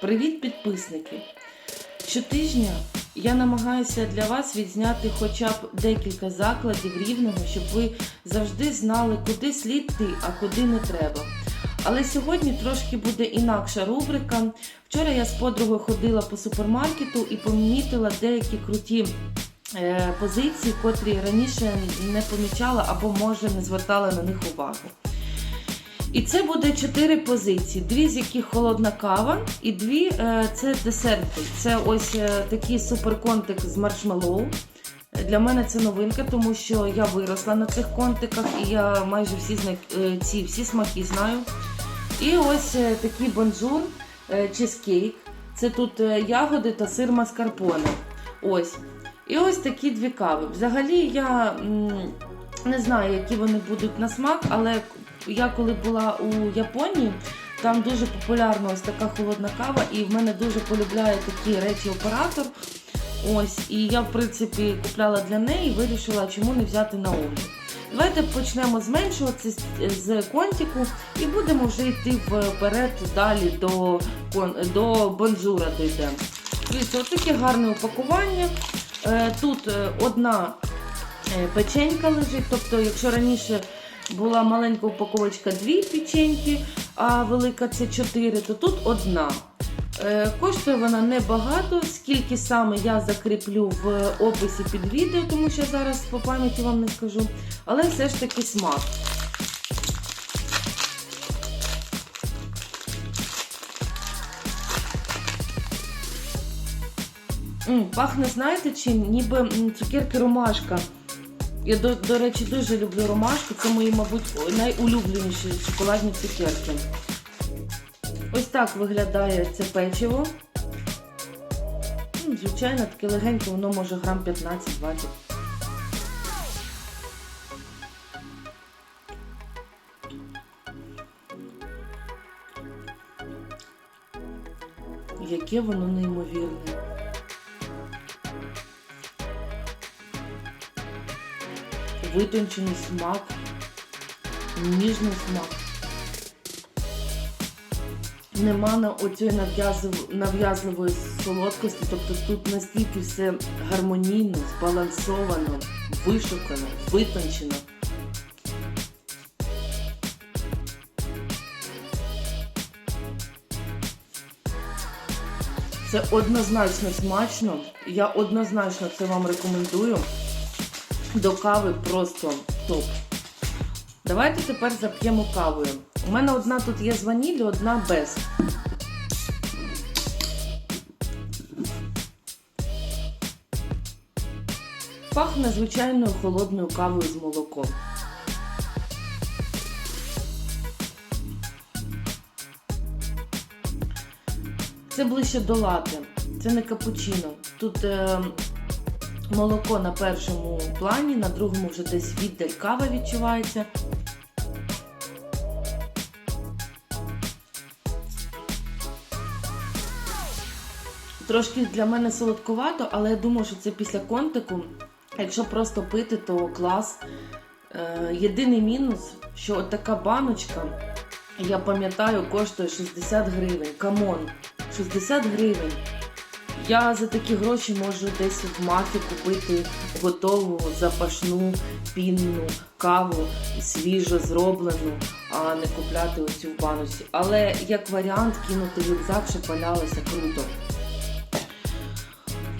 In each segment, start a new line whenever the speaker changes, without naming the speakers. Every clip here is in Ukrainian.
Привіт, підписники! Щотижня я намагаюся для вас відзняти хоча б декілька закладів рівного, щоб ви завжди знали, куди слід йти, а куди не треба. Але сьогодні трошки буде інакша рубрика. Вчора я з подругою ходила по супермаркету і помітила деякі круті е, позиції, котрі раніше не помічала або може не звертала на них увагу. І це буде чотири позиції, дві з яких холодна кава, і дві е, це десерти. Це ось е, такий суперконтик з маршмеллоу. Для мене це новинка, тому що я виросла на цих контиках і я майже всі е, ці всі смаки знаю. І ось такий бонжур, чизкейк. Це тут ягоди та сир маскарпоне. Ось. І ось такі дві кави. Взагалі я не знаю, які вони будуть на смак, але я коли була у Японії, там дуже популярна ось така холодна кава, і в мене дуже полюбляє такі речі оператор. Ось, і я, в принципі, купляла для неї і вирішила, чому не взяти на огляд. Давайте почнемо зменшуватися з- з контику і будемо вже йти вперед далі до, до бонжура дійдемо. Дивіться, ось таке гарне упакування. Е, Тут е, одна е, печенька лежить, тобто, якщо раніше була маленька упаковочка дві печеньки, а велика це чотири, то тут одна. Е, Коштує вона небагато, скільки саме я закріплю в описі під відео, тому що зараз по пам'яті вам не скажу. Але все ж таки смак. Пахне, знаєте чим? Ніби цукерки ромашка. Я, до, до речі, дуже люблю ромашку. Це мої, мабуть, найулюбленіші шоколадні цукерки. Ось так виглядає це печиво. Ну, Звичайно, таке легеньке, воно може грам 15-20. Яке воно неймовірне. Витончений смак, ніжний смак. Нема на оцієї нав'язливої солодкості, тобто тут настільки все гармонійно, збалансовано, вишукано, витончено. Це однозначно смачно. Я однозначно це вам рекомендую. До кави просто топ. Давайте тепер зап'ємо кавою. У мене одна тут є з ваніллю, одна без. Пахне звичайною холодною кавою з молоком. Це ближче до лати. Це не капучино. Тут е, молоко на першому плані, на другому вже десь віддаль кава відчувається. Трошки для мене солодкувато, але я думаю, що це після контику. Якщо просто пити, то клас. Е, єдиний мінус, що от така баночка, я пам'ятаю, коштує 60 гривень. Камон, 60 гривень. Я за такі гроші можу десь в мафі купити готову запашну пінну каву, свіжо зроблену, а не купляти оцю в баночці. Але як варіант кинути рюкзак, щоб валялося круто.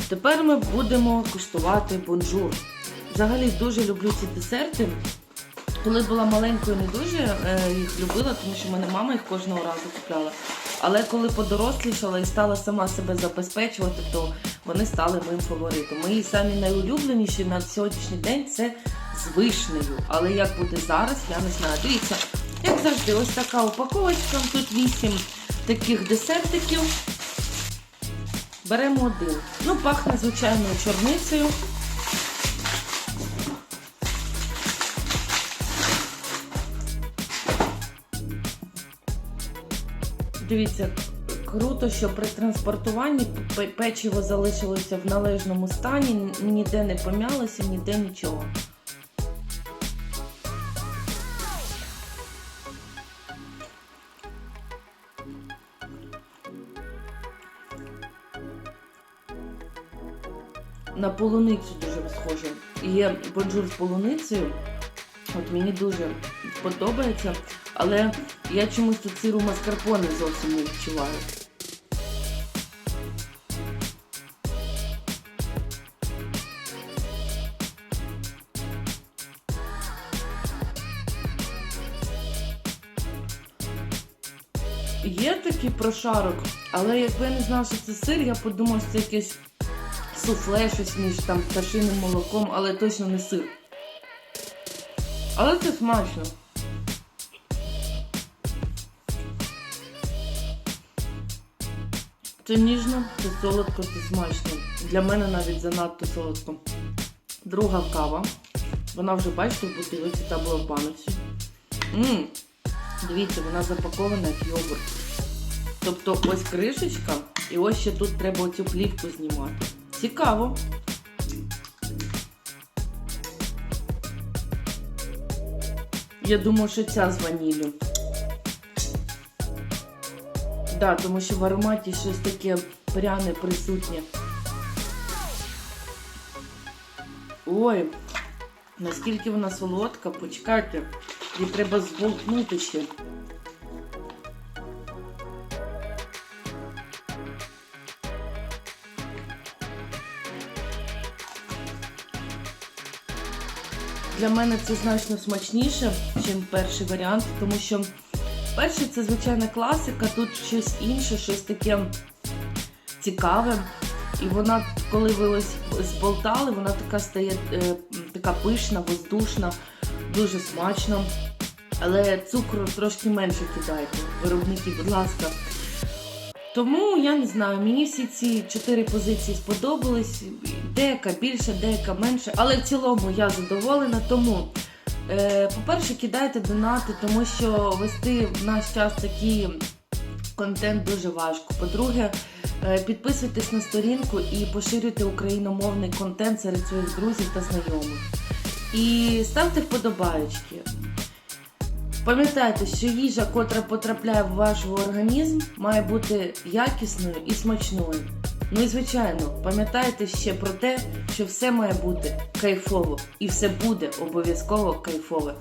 Тепер ми будемо куштувати бонжур. Взагалі дуже люблю ці десерти. Коли була маленькою, не дуже е, їх любила, тому що в мене мама їх кожного разу купляла. Але коли подорослішала і стала сама себе забезпечувати, то вони стали моїм фаворитом. Мої самі найулюбленіші на сьогоднішній день це з вишнею. Але як буде зараз, я не знаю. Дивіться, як завжди, ось така упаковочка. Тут 8 таких десертиків. Беремо один. Ну, пахне звичайною чорницею. Дивіться, круто, що при транспортуванні печиво залишилося в належному стані, ніде не пом'ялося, ніде нічого. На полуницю дуже схоже. Є боджур з полуницею. От мені дуже подобається але я чомусь тут сиру маскарпоне зовсім не відчуваю. Є такий прошарок, але якби я не знала, що це сир, я подумала, що це якесь суфле, щось між там пташиним молоком, але точно не сир. Але це смачно. Це ніжно, це солодко, це смачно. Для мене навіть занадто солодко. Друга кава. Вона вже, бачите, в бутилиці та була в баночці. Мм, Дивіться, вона запакована як йогурт. Тобто ось кришечка, і ось ще тут треба оцю плівку знімати. Цікаво. Я думаю, що ця з ваніллю. Да, тому що в ароматі щось таке пряне присутнє. Ой, наскільки вона солодка, почекайте, її треба зболтнути ще. Для мене це значно смачніше, ніж перший варіант, тому що перший це звичайна класика, тут щось інше, щось таке цікаве. І вона, коли ви ось зболтали, вона така стає е, така пишна, воздушна, дуже смачно. Але цукру трошки менше кидайте. Виробники, будь ласка. Тому я не знаю, мені всі ці чотири позиції сподобались. Деяка більше, деяка менше. Але в цілому я задоволена. Тому, по-перше, кидайте донати, тому що вести в наш час такий контент дуже важко. По-друге, е, підписуйтесь на сторінку і поширюйте україномовний контент серед своїх друзів та знайомих. І ставте вподобаєчки. Пам'ятайте, що їжа, котра потрапляє в ваш організм, має бути якісною і смачною. Ну і звичайно, пам'ятайте ще про те, що все має бути кайфово, і все буде обов'язково кайфове.